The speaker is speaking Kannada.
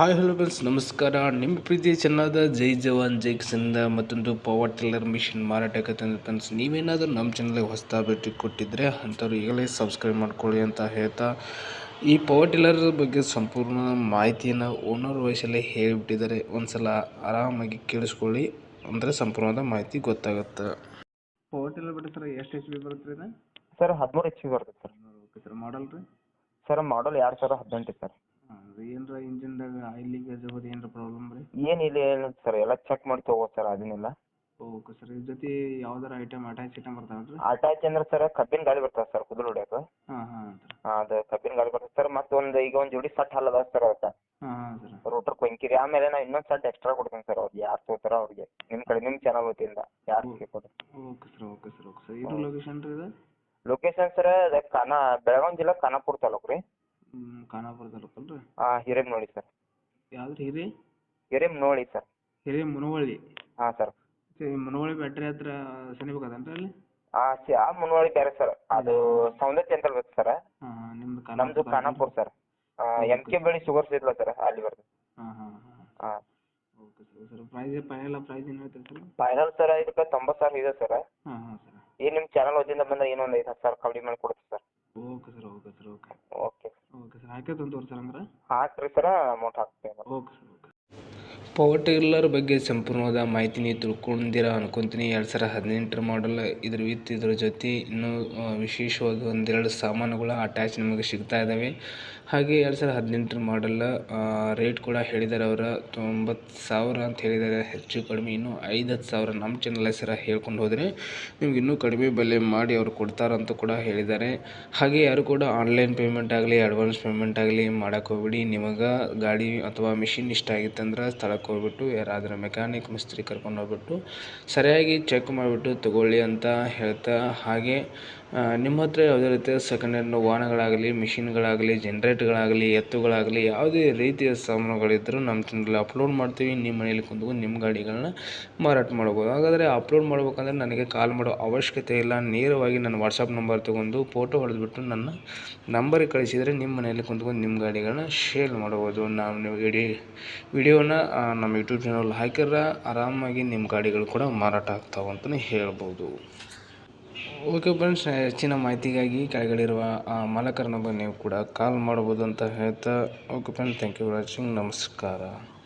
ಹಾಯ್ ಹಲೋ ಫ್ರೆಂಡ್ಸ್ ನಮಸ್ಕಾರ ನಿಮ್ಮ ಪ್ರೀತಿ ಚೆನ್ನಾದ ಜೈ ಜವಾನ್ ಜೈ ಕಿಸನ್ದ ಮತ್ತೊಂದು ಪವರ್ ಟಿಲ್ಲರ್ ಮಿಷಿನ್ ಮಾರಾಟಕ್ಕೆ ತಂದ ಫ್ರೆಂಡ್ಸ್ ನೀವೇನಾದರೂ ನಮ್ಮ ಚಾನಲ್ಗೆ ಹೊಸ್ತಾ ಭೇಟಿ ಕೊಟ್ಟಿದ್ದರೆ ಅಂಥವ್ರು ಈಗಲೇ ಸಬ್ಸ್ಕ್ರೈಬ್ ಮಾಡ್ಕೊಳ್ಳಿ ಅಂತ ಹೇಳ್ತಾ ಈ ಪವರ್ ಟಿಲ್ಲರ್ ಬಗ್ಗೆ ಸಂಪೂರ್ಣ ಮಾಹಿತಿಯನ್ನು ಓನರ್ ವಯಸ್ಸಲ್ಲೇ ಹೇಳಿಬಿಟ್ಟಿದ್ದಾರೆ. ಒಂದ್ಸಲ ಆರಾಮಾಗಿ ಕೇಳಿಸ್ಕೊಳ್ಳಿ. ಅಂದರೆ ಸಂಪೂರ್ಣವಾದ ಮಾಹಿತಿ ಗೊತ್ತಾಗುತ್ತೆ. ಪವರ್ ಟಿಲ್ಲರ್ ಬಿಟ್ಟು ಸರ್ ಎಷ್ಟು ಎಚ್ ಬಿ ಬರುತ್ತೆ ರೀ ಸರ್ ಹದಿಮೂರು ಎಚ್ ಬಿ ಬರುತ್ತೆ ಸರ್ ಓಕೆ ಸರ್ ಮಾಡಲ್ ರೀ? ಸರ್ ಮಾಡಲ್ ಎರಡು ಸಾವಿರ ಹದಿನೆಂಟು ಸರ್ ಏನಿಲ್ಲ ಏನಿಲ್ಲ ಸರ್ ಎಲ್ಲ ಚೆಕ್ ಮಾಡಿ ತಗೋ ಸರ್ ಅದನ್ನೆಲ್ಲ. ಓಕೆ ಸರ್ ಇದ್ರ ಜೊತೆ ಯಾವ್ದಾರ ಐಟಮ್ ಅಟ್ಯಾಚ್ ಐಟಮ್ ಬರ್ತಾವಲ್ರಿ ಅಟ್ಯಾಚ್ ಅಂದ್ರೆ ಸರ್ ಕಬ್ಬಿನ ಗಾಡಿ ಬರ್ತದೆ ಸರ್ ಕುದುರೆ ಹೊಡ್ಯಾಕ. ಹಾಂ ಹಾಂ ಅದು ಕಬ್ಬಿನ ಗಾಡಿ ಬರ್ತದೆ ಸರ್ ಮತ್ತು ಒಂದು ಈಗ ಒಂದು ಜೋಡಿ ಸಟ್ ಹಲ್ಲ ಅದಾವ ಸರ್ ಅದಕ್ಕೆ. ಹಾಂ ಹಾಂ ಸರ್ ರೋಟರ್ ಕೊಂಕಿರಿ. ಆಮೇಲೆ ನಾ ಇನ್ನೊಂದ್ ಸಟ್ ಎಕ್ಸ್ಟ್ರಾ ಕೊಡ್ತೀನಿ ಸರ್ ಅವ್ರಿಗೆ. ಯಾರು ತಗೋತಾರ ಅವ್ರಿಗೆ. ನಿಮ್ಮ ಕಡೆ ನಿಮ್ಮ ಚಾನಲ್ ವತಿಯಿಂದ ಯಾರು ಕೊಡಿ okay sir okay sir okay sir ಇದು ಲೊಕೇಶನ್ ರೀ ಇದು? ಲೊಕೇಶನ್ ಸರ್ ಅದು ಖಾನಾ ಬೆಳಗಾವಿ ಜಿಲ್ಲಾ ಖಾನಾಪುರ ತಾಲೂಕು ರೀ. ಹ್ಮ್, ಖಾನಾಪುರ ತಾಲೂಕಲ್ ರೀ ಹಾಂ ಹಿರೇಮ್ ನೋಡಿ ಸರ್ ಯಾವ್ದು ರೀ ಹಿರಿ ಮುನವಳ್ಳಿ ಸರ್. ಹಿರಿ ಮುನವಳ್ಳಿ? ಹಾ ಸರ್. ಮುನವಳ್ಳಿ ಬ್ಯಾಟ್ರಿ ಹತ್ರ ಸನಿಬೇಕಾದನ್ರಿ ಅಲ್ಲಿ? ಆ ಸಿ ಆ ಮುನವಳ್ಳಿ ಬೇರೆ ಸರ್. ಅದು ಸೌಂದರ್ಯ ಅಂತ ಬರ್ತದೆ ಸರ್. ಹಾಂ ಹಾಂ ನಿಮ್ದು ನಮ್ದು ಖಾನಾಪುರ್ ಸರ್. ಎಂ ಕೆ ಬೆಳಿ ಶುಗರ್ ಸಿಗ್ಲ ಸರ್ ಅಲ್ಲಿ ಬರ್ತದೆ. ಹಾಂ ಹಾಂ ಹಾಂ. ಹಾಂ. Okay sir sir price final price ಏನು ಹೇಳ್ತೀರಿ ಸರ್? ಫೈನಲ್ ಸರ್ ಇದಕ್ಕೆ ತೊಂಬತ್ತು ಸಾವಿರ ಇದೆ ಸರ್. ಹಾಂ ಹಾಂ ಸರ್. ಏನು ನಿಮ್ಮ ಚಾನಲ್ ವತಿಯಿಂದ ಬಂದ್ರೆ ಏನೋ ಒಂದ್ ಐದು ಹತ್ತು ಸಾವಿರ ಮಾಡಿ ಕೊಡ್ತೀವಿ sir. Okay sir okay sir okay. Okay. Okay sir ಹಾಕೈತೆ ತೋರಿ ಸರ್ ಅಂದ್ರೆ ಹಾಕ್ರಿ ಸರ್ ಅಮೌಂಟ್ ಹಾಕ್ತೇವೆ okay sir. Okay power tiller ಬಗ್ಗೆ ಸಂಪೂರ್ಣವಾದ ಮಾಹಿತಿ ನೀವು ತಿಳ್ಕೊಂಡಿರ ಅನ್ಕೊಂತೀನಿ. ಎರಡು ಸಾವಿರ ಹದಿನೆಂಟರ ಮಾಡಲ್ ಇದ್ರ ವಿತ್ ಇದ್ರ ಜೊತೆ ಇನ್ನೂ ವಿಶೇಷವಾದ ಒಂದೆರಡು ಸಾಮಾನುಗಳು ಅಟ್ಯಾಚ್ ನಿಮಗೆ ಸಿಗ್ತಾ ಇದ್ದಾವೆ ಹಾಗೆ ಎರಡು ಸಾವಿರ ಹದಿನೆಂಟರ ಮಾಡಲ್ ರೇಟ್ ಕೂಡ ಹೇಳಿದ್ದಾರೆ ಅವರ. ತೊಂಬತ್ತು ಸಾವಿರ ಅಂತ ಹೇಳಿದ್ದಾರೆ ಹೆಚ್ಚು ಕಡಿಮೆ ಇನ್ನೂ ಐದು ಸಾವಿರ ನಮ್ಮ ಚಾನಲ್ ಹೆಸರ ಹೇಳ್ಕೊಂಡು ಹೋದರೆ ನಿಮ್ಗೆ ಇನ್ನೂ ಕಡಿಮೆ ಬೆಲೆ ಮಾಡಿ ಅವ್ರು ಕೊಡ್ತಾರಂತ ಕೂಡ ಹೇಳಿದ್ದಾರೆ ಹಾಗೆ ಯಾರು ಕೂಡ ಆನ್ಲೈನ್ ಪೇಮೆಂಟ್ ಆಗಲಿ ಅಡ್ವಾನ್ಸ್ ಪೇಮೆಂಟ್ ಆಗಲಿ ಮಾಡೋಕ್ಕೆ ಹೋಗ್ಬಿಡಿ. ನಿಮಗೆ ಗಾಡಿ ಅಥವಾ ಮಿಷಿನ್ ಇಷ್ಟ ಆಗಿತ್ತಂದ್ರೆ ಸ್ಥಳಕ್ಕೆ ಹೋಗ್ಬಿಟ್ಟು ಯಾರಾದರೂ ಮೆಕ್ಯಾನಿಕ್ ಮಿಸ್ತ್ರಿ ಕರ್ಕೊಂಡು ಹೋಗ್ಬಿಟ್ಟು ಸರಿಯಾಗಿ ಚೆಕ್ ಮಾಡಿಬಿಟ್ಟು ತಗೊಳ್ಳಿ ಅಂತ ಹೇಳ್ತಾ, ಹಾಗೆ ನಿಮ್ಮ ಹತ್ರ ಯಾವುದೇ ರೀತಿಯ ಸೆಕೆಂಡ್ ಹ್ಯಾಂಡ್ ವಾಹನಗಳಾಗಲಿ ಮಿಷಿನ್ಗಳಾಗಲಿ ಜನ್ರೇಟ್ಗಳಾಗಲಿ ಎತ್ತುಗಳಾಗಲಿ, ಯಾವುದೇ ರೀತಿಯ ಸಾಮಾನುಗಳಿದ್ದರೂ ನಮ್ಮ ಚಾನಲ್ ಅಪ್ಲೋಡ್ ಮಾಡ್ತೀವಿ. ನಿಮ್ಮ ಮನೇಲಿ ಕುಂತ್ಕೊಂಡು ನಿಮ್ಮ ಗಾಡಿಗಳನ್ನ ಮಾರಾಟ ಮಾಡ್ಬೋದು. ಹಾಗಾದರೆ ಅಪ್ಲೋಡ್ ಮಾಡ್ಬೇಕಂದ್ರೆ ನನಗೆ ಕಾಲ್ ಮಾಡೋ ಅವಶ್ಯಕತೆ ಇಲ್ಲ. ನೇರವಾಗಿ ನನ್ನ ವಾಟ್ಸಪ್ ನಂಬರ್ ತೊಗೊಂಡು ಫೋಟೋ ಹೊಡೆದ್ಬಿಟ್ಟು ನನ್ನ ನಂಬರಿಗೆ ಕಳಿಸಿದರೆ ನಿಮ್ಮ ಮನೆಯಲ್ಲಿ ಕುಂತ್ಕೊಂಡು ನಿಮ್ಮ ಗಾಡಿಗಳನ್ನ ಶೇರ್ ಮಾಡ್ಬೋದು. ನಾವು ವಿಡಿ ವಿಡಿಯೋನ ನಮ್ಮ ಯೂಟ್ಯೂಬ್ ಚಾನಲ್ ಹಾಕಿದ್ರೆ ಆರಾಮಾಗಿ ನಿಮ್ಮ ಗಾಡಿಗಳು ಕೂಡ ಮಾರಾಟ ಆಗ್ತಾವೆ ಅಂತಲೇ ಹೇಳ್ಬೋದು. ಓಕೆ ಫ್ರೆಂಡ್ಸ್ ಹೆಚ್ಚಿನ ಮಾಹಿತಿಗಾಗಿ ಕೆಳಗಡೆಯಿರುವ ಆ ಮಾಲಕರ ನಂಬರ್ ನೀವು ಕೂಡ ಕಾಲ್ ಮಾಡ್ಬೋದು ಅಂತ ಹೇಳ್ತಾ okay friends thank you watching ನಮಸ್ಕಾರ.